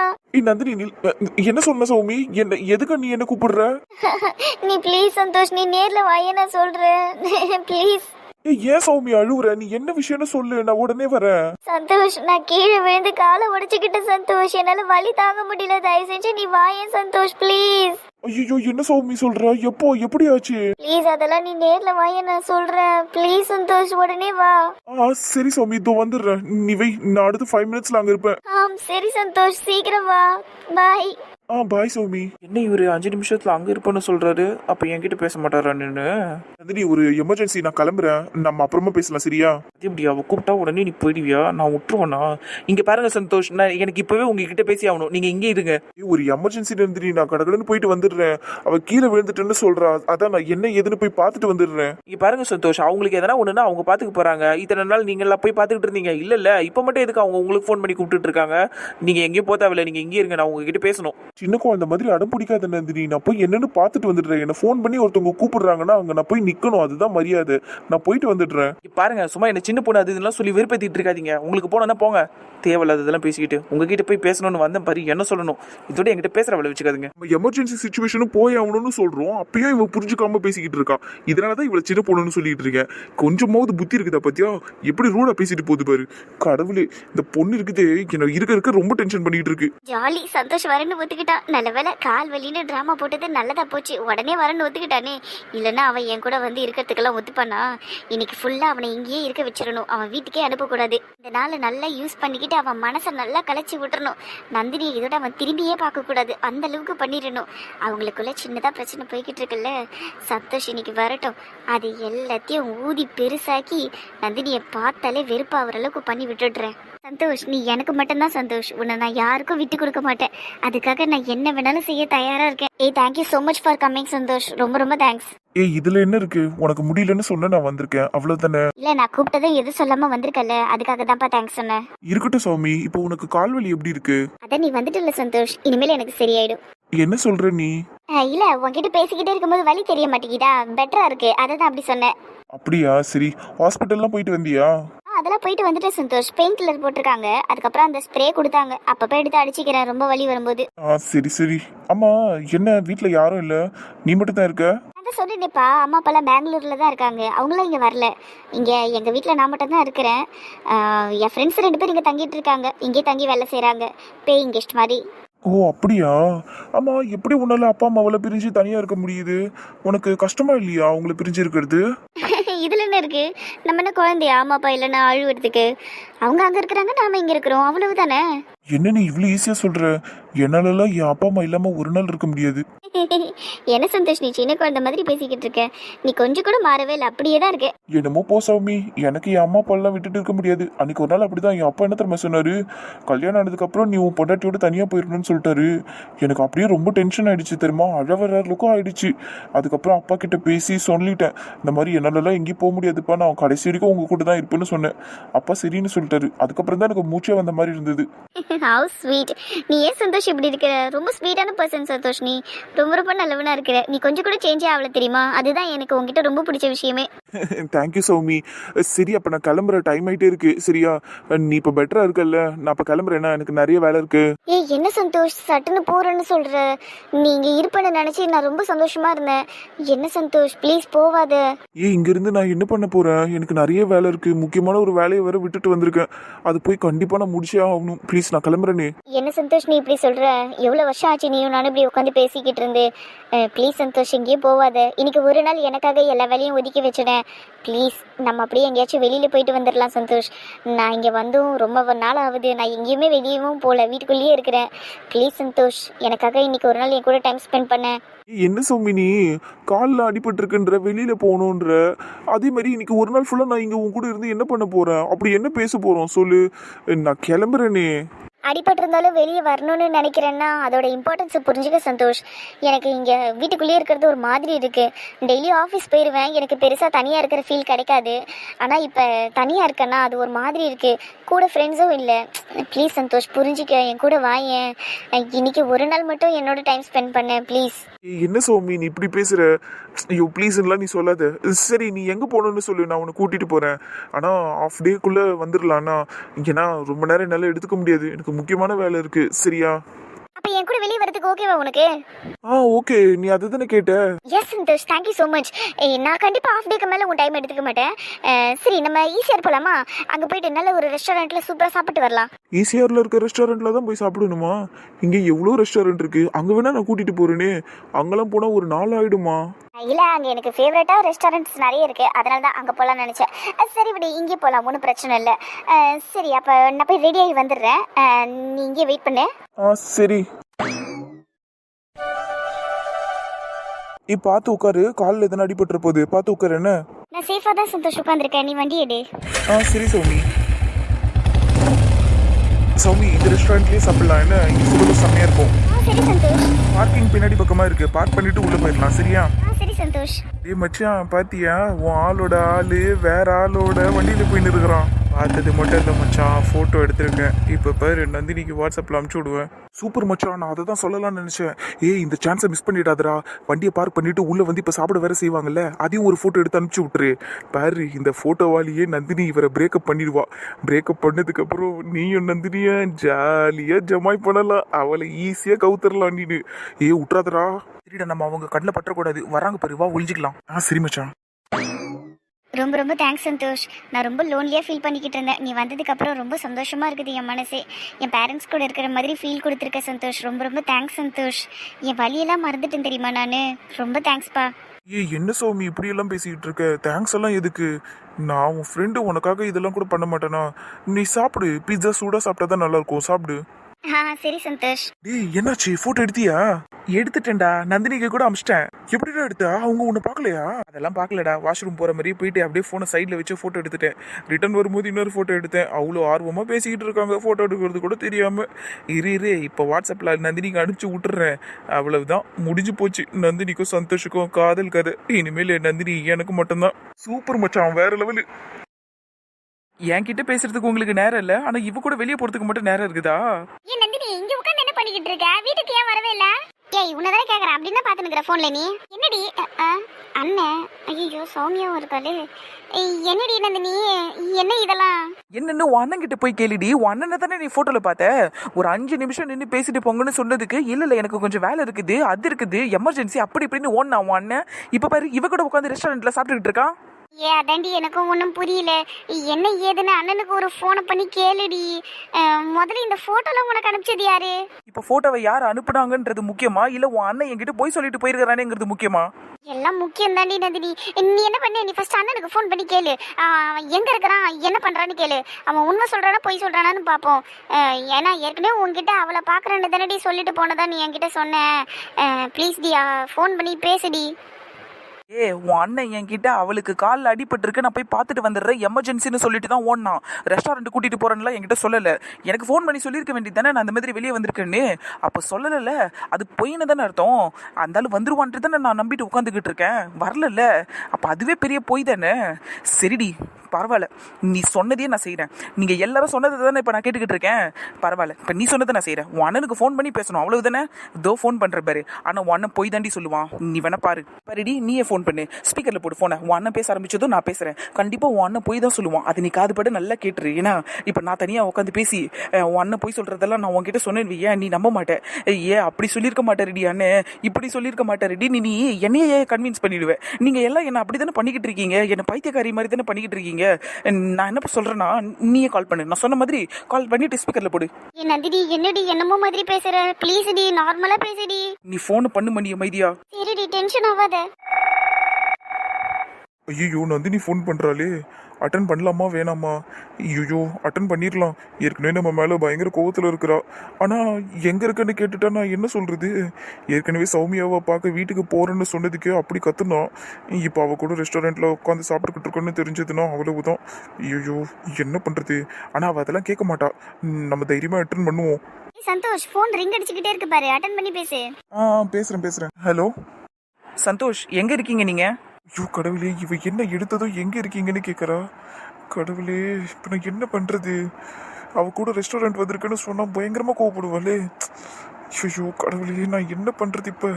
நந்தினி நில் அ, என்ன சொன்ன சௌமி? என்ன எதுக்கு நீ என்ன கூப்பிடுற? *laughs* நீ ப்ளீஸ் சந்தோஷ் நீ நேர்ல வாயே நான் சொல்றேன். *laughs* ப்ளீஸ் ஏய் ஏன் சௌமி அழுவுற? நீ என்ன விஷயம்னு சொல்லு நான் உடனே வரேன். சந்தோஷ் நான் கீழே விழுந்து காலை உடைச்சுக்கிட்டு சந்தோஷ் என்னால வலி தாங்க முடியல. தயவு செஞ்சு நீ வாயேன் சந்தோஷ் ப்ளீஸ் ஐயோ என்ன சௌமி சொல்ற? எப்போ எப்படி ஆச்சு ப்ளீஸ் அதெல்லாம் நீ நேர்ல வாயேன் நான் சொல்றேன். ப்ளீஸ் சந்தோஷ் உடனே வா. ஆ சரி சௌமி இதோ வந்துடுறேன். நீ வை நான் அடுத்து ஃபைவ் மினிட்ஸ்ல அங்க இருப்பேன். ஆம் சரி சந்தோஷ் சீக்கிரம் வா. பாய் ஆ பாய் சௌமி. என்ன இவர் அஞ்சு நிமிஷத்துல அங்க இருப்பேன்னு சொல்றாரு? அப்ப என்கிட்ட பேச மாட்டாரா நின்று நந்தினி ஒரு எமர்ஜென்சி நான் கிளம்புறேன். நம்ம அப்புறமா பேசலாம் சரியா? அது எப்படி அவ கூப்பிட்டா உடனே நீ போயிடுவியா? நான் விட்டுருவேனா? இங்க பாருங்க சந்தோஷ். நான் எனக்கு இப்பவே உங்ககிட்ட பேசி ஆகணும். நீங்க இங்கே இருங்க. ஒரு எமர்ஜென்சி நந்தினி நான் கடகடன்னு போயிட்டு வந்துடுறேன். அவ கீழே விழுந்துட்டேன்னு சொல்றா. அதான் நான் என்ன ஏதுன்னு போய் பார்த்துட்டு வந்துடுறேன். இங்க பாருங்க சந்தோஷ். அவங்களுக்கு எதனா ஒண்ணுன்னா அவங்க பாத்துக்க போறாங்க. இத்தனை நாள் நீங்க எல்லாம் போய் பாத்துக்கிட்டு இருந்தீங்க. இல்ல இல்ல. இப்ப மட்டும் எதுக்கு அவங்க உங்களுக்கு ஃபோன் பண்ணி கூப்பிட்டுட்டு இருக்காங்க? நீங்க எங்கேயும் போதாவில்ல நீங்க இங்கே இருங்க. நான் உங்ககிட்ட பேசணும். சின்ன குழந்தை மாதிரி அடம் பிடிக்காத நந்தினி நான் போய் என்னன்னு பார்த்துட்டு வந்துடுறேன். என்ன ஃபோன் பண்ணி ஒருத்தவங்க கூப்பிடுறாங்கன்னா அங்க நான் போய் நிக்கணும். அதுதான் மரியாதை. நான் போயிட்டு வந்துடுறேன். பாருங்க சும்மா என்ன சின்ன பொண்ணு அது இதெல்லாம் சொல்லி வெறுப்பேத்திட்டு இருக்காதீங்க. உங்களுக்கு போனா போங்க. தேவையில்லாத இதெல்லாம் பேசிக்கிட்டு உங்ககிட்ட போய் பேசணும்னு வந்தேன் பாரு என்ன சொல்லணும்? இதோட என்கிட்ட பேசுற வேலை வச்சுக்காதுங்க. நம்ம எமர்ஜென்சி சுச்சுவேஷனும் போய் ஆகணும்னு சொல்றோம். அப்பயும் இவ புரிஞ்சுக்காம பேசிக்கிட்டு இருக்கா. இதனாலதான் இவளை சின்ன பொண்ணுன்னு சொல்லிட்டு இருக்கேன். கொஞ்சமாவது புத்தி இருக்குதா பத்தியா? எப்படி ரூடா பேசிட்டு போகுது பாரு. கடவுளே இந்த பொண்ணு இருக்குதே. என்ன இருக்க இருக்க ரொம்ப டென்ஷன் பண்ணிட்டு இருக்கு. ஜாலி சந்தோஷ் வரேன்னு ஒத்துக்கிட்டான் நல்ல வேளை கால் வலின்னு ட்ராமா போட்டது நல்லதா போச்சு. உடனே வரன்னு ஒத்துக்கிட்டானே. இல்லைன்னா அவன் என் கூட வந்து இருக்கிறதுக்கெல்லாம் ஒத்துப்பானா? இன்னைக்கு ஃபுல்லா அவனை இங்கேயே இருக்க வச்சிடணும். அவன் வீட்டுக்கே அனுப்பக்கூடாது. இந்த நாளை நல்லா யூஸ் பண்ணிக்கிட்டு அவன் மனசை நல்லா கலைச்சி விட்டுறணும். நந்தினியை இதோட அவன் திரும்பியே பார்க்கக்கூடாது. அந்த அளவுக்கு பண்ணிடணும். அவங்களுக்குள்ள சின்னதா பிரச்சனை போய்கிட்டு இருக்குல்ல. சந்தோஷ் இன்னைக்கு வரட்டும். அது எல்லாத்தையும் ஊதி பெருசாக்கி நந்தினியை பார்த்தாலே வெறுப்பாகிற அளவுக்கு பண்ணி விட்டுடுறேன். சந்தோஷ் நீ எனக்கு மட்டும்தான் சந்தோஷ். உன்னை நான் யாருக்கும் விட்டு கொடுக்க மாட்டேன். அதுக்காக நான் என்ன வேணாலும் செய்ய தயாரா இருக்கேன். ஏய் thank you so much for coming Santosh. ரொம்ப ரொம்ப தேங்க்ஸ் ஏய் இதுல என்ன இருக்கு? உனக்கு முடியலன்னு சொன்ன நான் வந்திருக்கேன். அவ்வளவுதானே? இல்ல நான் கூப்பிட்டதும் எதுவும் சொல்லாம வந்திருக்கல அதுக்காக தான்ப்பா தேங்க்ஸ் சொன்னேன். இருக்கட்டும் சௌமி. இப்போ உனக்கு கால்வலி எப்படி இருக்கு? அதான் நீ வந்துட்டு சந்தோஷ். இனிமேல் எனக்கு சரியாயிடும். என்ன சொல்ற நீ? அஹ், இல்ல உன்கிட்ட பேசிக்கிட்டே இருக்கும்போது வலி தெரிய மாட்டேங்குதா? பெட்டரா இருக்கு. அதை தான் அப்படி சொன்னேன். அப்படியா? சரி. ஹாஸ்பிட்டல்லாம் போயிட்டு வந்தியா? ஆ, அதெல்லாம் போயிட்டு வந்துட்டு சந்தோஷ் பெயின் கில்லர் போட்டிருக்காங்க. அதுக்கப்புறம் அந்த ஸ்ப்ரே கொடுத்தாங்க. அப்பப்போ எடுத்து அடிச்சுக்கிறேன். ரொம்ப வலி வரும்போது. ஆ சரி சரி. ஆமா என்ன வீட்ல யாரும் இல்ல? நீ மட்டும் தான் இருக்க அதான் சொன்னேனேப்பா அம்மா அப்பாலாம் பெங்களூர்ல தான் இருக்காங்க. அவங்களும் இங்கே வரல. இங்கே எங்கள் வீட்டில் நான் மட்டும் தான் இருக்கிறேன் என் ஃப்ரெண்ட்ஸ் ரெண்டு பேர் இங்கே தங்கிட்டு இருக்காங்க. இங்கே தங்கி வேலை செய்கிறாங்க பேயிங் கெஸ்ட் மாதிரி. ஓ அப்படியா? ஆமா எப்படி உன்னால அப்பா அம்மாவால பிரிஞ்சு தனியா இருக்க முடியுது? உனக்கு கஷ்டமா இல்லையா? அவங்கள பிரிஞ்சு இருக்கிறது *laughs* இதில் என்ன இருக்குது நம்ம என்ன குழந்தையா? அம்மா அப்பா இல்லைன்னா அழுவுறதுக்கு அவங்க அங்கே இருக்கிறாங்க நாம இங்கே இருக்கிறோம். அவ்வளவு தானே என்ன நீ இவ்வளவு ஈஸியா சொல்ற? என்னாலலாம் என் அப்பா அம்மா இல்லாம ஒரு நாள் இருக்க முடியாது. *laughs* என்ன சந்தோஷ் நீ சின்ன குழந்தை மாதிரி பேசிக்கிட்டு இருக்க. நீ கொஞ்சம் கூட மாறவே இல்லை அப்படியே தான் இருக்கு. என்னமோ போ சௌமி. எனக்கு என் அம்மா அப்பா எல்லாம் விட்டுட்டு இருக்க முடியாது. அன்னைக்கு ஒரு நாள் அப்படிதான் என் அப்பா என்ன தெரியுமா சொன்னாரு? கல்யாணம் ஆனதுக்கு அப்புறம் நீ உன் பொண்டாட்டியோட தனியா போயிருக்கணும்னு சொல்லிட்டாரு. எனக்கு அப்படியே ரொம்ப டென்ஷன் ஆயிடுச்சு தெரியுமா? அழ வர அளவுக்கும் ஆயிடுச்சு. அதுக்கப்புறம் அப்பா கிட்ட பேசி சொல்லிட்டேன். இந்த மாதிரி என்னாலலாம் எங்கேயும் போக முடியாதுப்பா. நான் கடைசி வரைக்கும் உங்க கூட தான் இருப்பேன்னு சொன்னேன். அப்பா சரின்னு சொல்லிட்டாரு. அதுக்கப்புறம் தான் எனக்கு மூச்சே வந்த மாதிரி இருந்தது. ஹவு ஸ்வீட் நீ ஏன் சந்தோஷ் இப்படி இருக்கிற ரொம்ப ஸ்வீட்டான பர்சன் சந்தோஷ் நீ. ரொம்ப ரொம்ப நல்லவனா இருக்கிற. நீ கொஞ்சம் கூட சேஞ்சே ஆகல தெரியுமா? அதுதான் எனக்கு உன்கிட்ட ரொம்ப பிடிச்ச விஷயமே. *laughs* தேங்க்யூ சௌமி. சரி அப்ப நான் கிளம்புற டைம் ஆயிட்டே இருக்கு. சரியா? நீ இப்ப பெட்டரா இருக்கல்ல? நான் இப்ப கிளம்புறேன்னா எனக்கு நிறைய வேலை இருக்கு. ஏய் என்ன சந்தோஷ்? சட்டுன்னு போறேன்னு சொல்ற. நீ இங்க இருப்பேன்னு நினைச்சு நான் ரொம்ப சந்தோஷமா இருந்தேன். என்ன சந்தோஷ்? ப்ளீஸ் போவாத. ஏய் இங்க இருந்து நான் என்ன பண்ண போறேன்? எனக்கு நிறைய வேலை இருக்கு. முக்கியமான ஒரு வேலையை வேற விட்டுட்டு வந்திருக்கேன் அது போய் கண்டிப்பா நான் முடிச்சே ஆகணும். ப்ளீஸ் நான் கிளம்புறேனே. என்ன சந்தோஷ் நீ இப்படி சொல்ற? எவ்வளோ வருஷம் ஆச்சு நீயும் நானும் இப்படி உட்காந்து பேசிக்கிட்டு இருந்து. ப்ளீஸ் சந்தோஷ் எங்கேயும் போவாத. இன்னைக்கு ஒரு நாள் எனக்காக எல்லா வேலையும் ஒதுக்கி வச்சிடேன் ப்ளீஸ் நம்ம அப்படியே எங்கேயாச்சும் வெளியில போயிட்டு வந்துடலாம் சந்தோஷ். நான் இங்கே வந்தும் ரொம்ப நாள் ஆகுது. நான் எங்கேயுமே வெளியவும் போகல வீட்டுக்குள்ளேயே இருக்கிறேன். ப்ளீஸ் சந்தோஷ் எனக்காக இன்னைக்கு ஒரு நாள் என் கூட டைம் ஸ்பெண்ட் பண்ண. என்ன சோமினி? காலில் அடிபட்டுருக்குன்ற வெளியில் போகணுன்ற. அதே மாதிரி இன்னைக்கு ஒரு நாள் ஃபுல்லாக நான் இங்கே உன் கூட இருந்து என்ன பண்ண போகிறேன் அப்படி என்ன பேச போகிறோம் சொல்லு. நான் கிளம்புறேனே. அடிபட்டிருந்தாலும் வெளியே வரணும்னு நினைக்கிறேன்னா அதோட இம்பார்ட்டன்ஸை புரிஞ்சுக்க சந்தோஷ். எனக்கு இங்கே வீட்டுக்குள்ளேயே இருக்கிறது ஒரு மாதிரி இருக்குது டெய்லி ஆஃபீஸ் போயிடுவேன் எனக்கு பெருசாக தனியாக இருக்கிற ஃபீல் கிடைக்காது. ஆனால் இப்போ தனியாக இருக்கேன்னா அது ஒரு மாதிரி இருக்குது கூட ஃப்ரெண்ட்ஸும் இல்லை. ப்ளீஸ் சந்தோஷ் புரிஞ்சுக்க. என் கூட வாயேன் இன்னைக்கு ஒரு நாள் மட்டும் என்னோட டைம் ஸ்பெண்ட் பண்ணேன் ப்ளீஸ் என்ன சோமி நீ இப்படி பேசுற? ஐயோ ப்ளீஸ்லாம் நீ சொல்லாத. சரி நீ எங்க போகணும்னு சொல்லு நான் உன்னை கூட்டிட்டு போறேன். ஆனா ஆஃப் டேக்குள்ள வந்துடலாம்னா ஏன்னா ரொம்ப நேரம் என்னால எடுத்துக்க முடியாது. எனக்கு முக்கியமான வேலை இருக்கு. சரியா? அப்ப என் கூட வெளியே வரதுக்கு ஓகேவா உனக்கு? ஆ ஓகே நீ அதுதானே கேட்ட? Yes Santosh thank you so much நான் கண்டிப்பாக ஆஃப் டேக்கு மேலே உன் டைம் எடுத்துக்க மாட்டேன். சரி நம்ம ஈஸியாக போகலாமா அங்கே போயிட்டு நல்ல ஒரு ரெஸ்டாரண்ட்டில் சூப்பராக சாப்பிட்டு வரலாம். ஈசிஆர்ல இருக்க ரெஸ்டாரண்ட்ல தான் போய் சாப்பிடணுமா? இங்க எவ்வளோ ரெஸ்டாரண்ட் இருக்கு? அங்க வேணா நான் கூட்டிட்டு போறேனே. அங்கெல்லாம் போனா ஒரு நாள் ஆயிடுமா? இல்லை அங்கே எனக்கு ஃபேவரட்டாக ரெஸ்டாரண்ட்ஸ் நிறைய இருக்குது அதனால தான் அங்கே போகலான்னு நினச்சேன். சரி விடு இங்கே போகலாம் ஒன்றும் பிரச்சனை இல்லை. சரி அப்போ நான் போய் ரெடி ஆகி வந்துடுறேன். நீ இங்கே வெயிட் பண்ணு. ஆ சரி. நீ பார்த்து உட்காரு. காலில் எதனா அடிபட்டுற போகுது பார்த்து உட்காரு என்ன? நான் சேஃபாக தான் சந்தோஷ் உட்காந்துருக்கேன் நீ வண்டி எடு. ஆ சரி சௌமி. சௌமி இந்த ரெஸ்டாரண்ட்லயே சாப்பிடலாம். என்ன? இங்க ஃபுட்டு செம்மையா இருக்கும். ஆ சரி சந்தோஷ். பார்க்கிங் பின்னாடி பக்கமா இருக்கு. பார்க் பண்ணிட்டு உள்ள போயிடலாம் சரியா? சரி சந்தோஷ். ஏய் மச்சான் பாத்தியா? உன் ஆளோட ஆளு வேற ஆளோட வண்டியில போய் நிறுக்கிறான் பார்த்தது மட்டும் இல்லை மச்சான் ஃபோட்டோ எடுத்திருக்கேன். இப்போ பாரு நந்தினிக்கு வாட்ஸ்அப்பில் அமுச்சு விடுவேன். சூப்பர் மச்சான் நான் அதை தான் சொல்லலாம்னு நினச்சேன். ஏய் இந்த சான்ஸை மிஸ் பண்ணிடாதடா. வண்டியை பார்க் பண்ணிவிட்டு உள்ளே வந்து இப்போ சாப்பிட வேற செய்வாங்கல்ல அதையும் ஒரு ஃபோட்டோ எடுத்து அனுப்பிச்சு விட்டுரு. பாரு இந்த ஃபோட்டோவாலேயே நந்தினி இவரை பிரேக்கப் பண்ணிடுவா. பிரேக்கப் பண்ணதுக்கப்புறம் நீயும் நந்தினிய ஜாலியாக ஜமாய் பண்ணலாம் அவளை ஈஸியாக கவுத்தரலாம் நீனு. ஏய் விட்றாதடா சரிடா நம்ம அவங்க கண்ணில் பற்றக்கூடாது வராங்க பாரு வா ஒழிஞ்சிக்கலாம் ஆ சரி மச்சான் ரொம்ப ரொம்ப தேங்க்ஸ் சந்தோஷ். நான் ரொம்ப லோன்லியாக ஃபீல் பண்ணிக்கிட்டு இருந்தேன். நீ வந்ததுக்கப்புறம் ரொம்ப சந்தோஷமாக இருக்குது என் மனசே. என் பேரண்ட்ஸ் கூட இருக்கிற மாதிரி ஃபீல் கொடுத்துருக்க சந்தோஷ். ரொம்ப ரொம்ப தேங்க்ஸ் சந்தோஷ். என் வழியெல்லாம் மறந்துட்டேன் தெரியுமா நான்? ரொம்ப தேங்க்ஸ்ப்பா ஏ என்ன சௌமி இப்படி எல்லாம் பேசிக்கிட்டு இருக்க? தேங்க்ஸ் எல்லாம் எதுக்கு? நான் உன் ஃப்ரெண்டு உனக்காக இதெல்லாம் கூட பண்ண மாட்டேனா? நீ சாப்பிடு. பிஸ்ஸா சூடாக சாப்பிட்டா தான் நல்லாயிருக்கும் சாப்பிடு. ஆ சரி சந்தோஷ். டேய் என்னாச்சு? ஃபோட்டோ எடுத்தியா? எடுத்துட்டேன்டா. நந்தினிக்கு கூட அமிச்சிட்டேன். எப்படிடா எடுத்தா? அவங்க உன்னை பார்க்கலையா? அதெல்லாம் பார்க்கலடா. வாஷ்ரூம் போகிற மாதிரி போயிட்டு அப்படியே ஃபோனை சைடில் வச்சு ஃபோட்டோ எடுத்துட்டேன். ரிட்டர்ன் வரும்போது இன்னொரு ஃபோட்டோ எடுத்தேன். அவ்வளோ ஆர்வமாக பேசிக்கிட்டு இருக்காங்க ஃபோட்டோ எடுக்கிறது கூட தெரியாம. இரு இரு இப்போ வாட்ஸ்அப்பில் நந்தினிக்கு அனுப்பிச்சு விட்டுறேன். அவ்வளவுதான். முடிஞ்சு போச்சு. நந்தினிக்கும் சந்தோஷுக்கும் காதல் கதை. இனிமேல் நந்தினி எனக்கு மட்டும்தான். சூப்பர் மச்சான் வேற லெவலு என்கிட்ட பேசுறதுக்கு உங்களுக்கு நேரம் இல்லை. ஆனால் இவ கூட வெளியே போகிறதுக்கு மட்டும் நேரம் இருக்குதா? ஏன் நந்தினி இங்க உட்காந்து என்ன பண்ணிக்கிட்டு இருக்க? வீட்டுக்கு ஏன் வரவே இல்ல? ஏய் உன்னதான் கேக்குறேன். அப்படின்னு பார்த்து நிக்கிற போன்ல நீ. என்னடி? அண்ணன் ஐயோ சௌமியாவும் இருக்காளே. என்னடி நந்தினி? என்ன இதெல்லாம்? என்னன்னு அண்ணன் கிட்ட போய் கேளுடி. அண்ணனை தானே நீ ஃபோட்டோவில் பார்த்த? ஒரு அஞ்சு நிமிஷம் நின்று பேசிட்டு போங்கன்னு சொன்னதுக்கு இல்லை இல்லை எனக்கு கொஞ்சம் வேலை இருக்குது அது இருக்குது எமர்ஜென்சி அப்படி இப்படின்னு ஓடனா உன் அண்ணன். இப்போ பாரு இவ கூட உட்காந்து ரெஸ்டாரண்ட்டில் சாப்பிட்டுக்கிட்டு இருக்கான் ஏ அதாண்டி எனக்கும் ஒன்றும் புரியல. என்ன ஏதுன்னு அண்ணனுக்கு ஒரு ஃபோனை பண்ணி கேளுடி. முதல்ல இந்த போட்டோலாம் உனக்கு அனுப்பிச்சது யாரு? இப்போ ஃபோட்டோவை யார் அனுப்புனாங்கன்றது முக்கியமா? இல்லை உன் அண்ணன் என்கிட்ட போய் சொல்லிட்டு போயிருக்கிறானேங்கிறது முக்கியமா? எல்லாம் முக்கியம் தாண்டி நந்தினி. நீ என்ன பண்ண? நீ ஃபர்ஸ்ட் அண்ணனுக்கு ஃபோன் பண்ணி கேளு. அவன் எங்க இருக்கிறான்? என்ன பண்றான்னு கேளு. அவன் உண்மை சொல்றானா பொய் சொல்றானான்னு பார்ப்போம் ஏன்னா ஏற்கனவே உன்கிட்ட அவளை பாக்குறேன்னு தானடி சொல்லிட்டு போனதா நீ என்கிட்ட சொன்ன. ப்ளீஸ் டி ஃபோன் பண்ணி பேசுடி. ஏ உன் அண்ணன் என்கிட்ட அவளுக்கு காலில் அடிபட்டிருக்கு நான் போய் பார்த்துட்டு வந்துடுறேன். எமர்ஜென்சின்னு சொல்லிட்டு தான் ஓடினான். ரெஸ்டாரண்ட் கூட்டிட்டு போறேன்லாம் என்கிட்ட சொல்லலை. எனக்கு ஃபோன் பண்ணி சொல்லியிருக்க வேண்டியது தானே? நான் அந்த மாதிரி வெளியே வந்திருக்கேன்னு. அப்போ சொல்லலைல்ல. அது பொய்னு தானே அர்த்தம். அந்தாலும் வந்துருவான்ட்டு தானே நான் நம்பிட்டு உட்காந்துக்கிட்டு இருக்கேன். வரலல்ல. அப்போ அதுவே பெரிய பொய் தானே? சரிடி. பரவாயில்ல. நீ சொன்னதையே நான் செய்கிறேன் நீங்கள் எல்லாரும் சொன்னதை தானே இப்போ நான் கேட்டுக்கிட்டு இருக்கேன்? பரவாயில்ல. இப்போ நீ சொன்னதை நான் செய்கிறேன் உன் அண்ணனுக்கு ஃபோன் பண்ணி பேசணும். அவ்வளவு தானே? இதோ ஃபோன் பண்ணுற பாரு. ஆனால் உன் அண்ணன் போய் தாண்டி சொல்லுவான். நீ வேணா பாரு. பாருடி நீயே ஃபோன் பண்ணு. ஸ்பீக்கரில் போட்டு ஃபோனை உன் அண்ணன் பேச ஆரம்பிச்சதும் நான் பேசுகிறேன் கண்டிப்பாக உன் அண்ணன் போய் தான் சொல்லுவான். அது நீ காதுபட நல்லா கேட்டுரு. ஏன்னா இப்போ நான் தனியாக உட்காந்து பேசி உன் அண்ணன் போய் சொல்கிறதெல்லாம் நான் உன்கிட்ட சொன்னேன் ஏன் நீ நம்ப மாட்டேன் ஏன் அப்படி சொல்லியிருக்க மாட்டாருடி அண்ணன் இப்படி சொல்லியிருக்க மாட்டாருடி. நீ நீ என்னையே கன்வின்ஸ் பண்ணிடுவேன் நீங்கள் எல்லாம் என்ன அப்படி தானே பண்ணிக்கிட்டு இருக்கீங்க. என்ன பைத்தியக்காரி மாதிரி தானே பண்ணிக்கிட்டு இருக்கீங்க. நான் என்ன சொல்கிறேன்னா நீயே கால் பண்ணு. நான் சொன்ன மாதிரி கால் பண்ணிட்டு ஸ்பீக்கரில் போடு. ஏ நந்தினி என்னடி என்னமோ மாதிரி பேசுற? ப்ளீஸ் டி நார்மலா பேசுடி. நீ ஃபோனை பண்ணு மணி அமைதியா சரிடி டென்ஷன் ஆகாத ஐயோ நந்தினி ஃபோன் பண்ணுறாளே அட்டன் பண்ணலாமா வேணாமா? ஐயோ அட்டன் பண்ணிடலாம். ஏற்கனவே நம்ம மேலே பயங்கர கோவத்தில் இருக்கிறா. ஆனால் எங்கே இருக்கன்னு கேட்டுட்டா நான் என்ன சொல்கிறது ஏற்கனவே சௌமியாவை பார்க்க வீட்டுக்கு போகிறேன்னு சொன்னதுக்கே அப்படி கத்துனா. இப்போ அவள் கூட ரெஸ்டாரண்ட்டில் உட்காந்து சாப்பிட்டுக்கிட்டு இருக்கோன்னு தெரிஞ்சதுன்னா அவ்வளவுதான். ஐயோ என்ன பண்ணுறது ஆனால் அவள் அதெல்லாம் கேட்க மாட்டா. நம்ம தைரியமாக அட்டன் பண்ணுவோம். சந்தோஷ் ஃபோன் ரிங் அடிச்சுக்கிட்டே இருக்கு பாரு. அட்டன் பண்ணி பேசு. ஆ பேசுகிறேன் பேசுகிறேன் ஹலோ சந்தோஷ் எங்கே இருக்கீங்க நீங்கள் ஐயோ கடவுளே இவ என்ன எடுத்ததோ எங்க இருக்கீங்கன்னு கேட்குறா கடவுளே இப்போ நான் என்ன பண்றது? அவ கூட ரெஸ்டாரண்ட் வந்திருக்குன்னு சொன்னா பயங்கரமா கோவப்படுவாளே. ஐயோ கடவுளே நான் என்ன பண்றது இப்ப?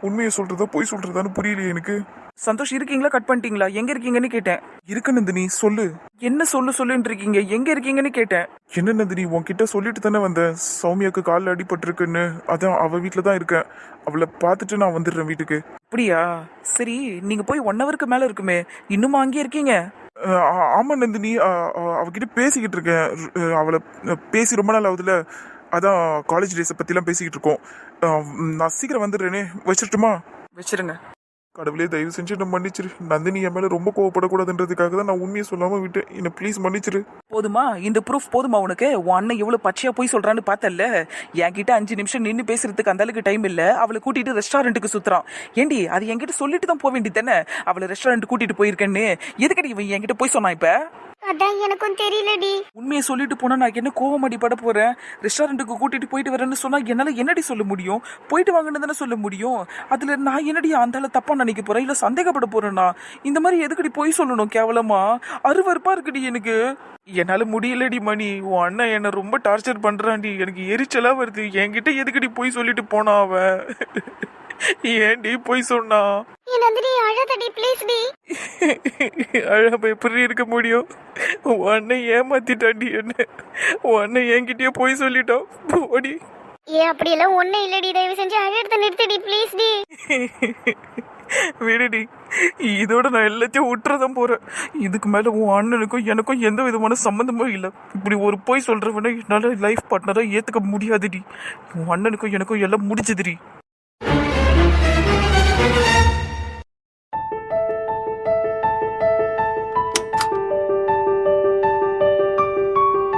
உண்மையை சொல்றதா பொய் சொல்றதான்னு புரியலையே எனக்கு. சந்தோஷ் இருக்கீங்களா? கட் பண்ணிட்டீங்களா? எங்க இருக்கீங்கன்னு கேட்டேன். இருக்கு நந்தினி சொல்லு. என்ன சொல்லு சொல்லுன்னு இருக்கீங்க? எங்க இருக்கீங்கன்னு கேட்டேன். என்ன நந்தினி உன்கிட்ட சொல்லிட்டு தானே வந்தேன். சௌமியாக்கு காலில் அடிபட்டிருக்குன்னு. அதான் அவ வீட்டில் தான் இருக்கேன். அவளை பார்த்துட்டு நான் வந்துடுறேன் வீட்டுக்கு. அப்படியா? சரி நீங்க போய் ஒன் ஹவருக்கு மேல இருக்குமே. இன்னுமா அங்கேயே இருக்கீங்க? அஹ் ஆ- ஆமா நந்தினி. அவகிட்ட பேசிக்கிட்டு இருக்கேன். அவளை பேசி ரொம்ப நாள் ஆகுதுல. அதான் காலேஜ் டேஸை பற்றிலாம் பேசிக்கிட்டு இருக்கோம். நான் சீக்கிரம் வந்துடுறேனே வச்சிட்டுமா வச்சிருங்க. கடவுளே தயவு செஞ்சு என்ன மன்னிச்சிரு. நந்தினி என் மேலே ரொம்ப கோவப்படக்கூடாதுன்றதுக்காக தான் நான் உண்மையை சொல்லாமல் விட்டேன். என்னை ப்ளீஸ் மன்னிச்சிரு. போதுமா? இந்த ப்ரூஃப் போதுமா உனக்கு? உன் அண்ணன் எவ்வளவு பச்சையா போய் சொல்றான்னு பார்த்தல்ல. என்கிட்ட அஞ்சு நிமிஷம் நின்று பேசுறதுக்கு அந்த அளவுக்கு டைம் இல்ல. அவளை கூட்டிட்டு ரெஸ்டாரண்ட்டுக்கு சுத்துறான். ஏண்டி அது என்கிட்ட சொல்லிட்டு தான் போக வேண்டியது தானே? அவளை ரெஸ்டாரண்ட் கூட்டிட்டு போயிருக்கேன்னு. எதுக்கடி இவன் என்கிட்ட போய் சொன்னான் இப்ப? அதான் எனக்கும் தெரியலடி. உண்மையை சொல்லிட்டு போனா நான் என்ன கோவம் அடிபட போறேன்? ரெஸ்டாரண்ட்டுக்கு கூட்டிட்டு போயிட்டு வரேன்னு சொன்னா என்னால என்னடி சொல்ல முடியும்? போயிட்டு வாங்கன்னு தானே சொல்ல முடியும்? அதுல நான் என்னடி அந்த ஆளை தப்பா நினைக்க போறேன்? இல்ல சந்தேகப்பட போறேனா? இந்த மாதிரி எதுக்கடி போய் சொல்லணும் கேவலமா? அருவறுப்பா இருக்குடி எனக்கு. என்னால முடியலடி மணி. உன் அண்ணன் என்ன ரொம்ப டார்ச்சர் பண்றான்டி. எனக்கு எரிச்சலா வருது. என்கிட்ட எதுக்கடி போய் சொல்லிட்டு போனா அவன்? ஏன்டி போய் சொன்னா? நந்தினி அழாதடி ப்ளீஸ் டி. அழாம எப்படி இருக்க முடியும்? உன் அண்ணன் ஏமாத்திட்டாண்டி என்ன? உன் அண்ணன் என்கிட்டயே போய் சொல்லிட்டான். போடி. ஏ அப்படியெல்லாம் ஒன்றும் இல்லடி. தயவு செஞ்சு அழறத நிறுத்தடி ப்ளீஸ் டி. விடுடி. இதோட நான் எல்லாத்தையும் விட்டுறதான் போறேன். இதுக்கு மேல உன் அண்ணனுக்கும் எனக்கும் எந்த விதமான சம்மந்தமும் இல்லை. இப்படி ஒரு போய் சொல்றவன என்னால லைஃப் பார்ட்னரா ஏத்துக்க முடியாதுடி. உன் அண்ணனுக்கும் எனக்கும் எல்லாம் முடிஞ்சதுடி.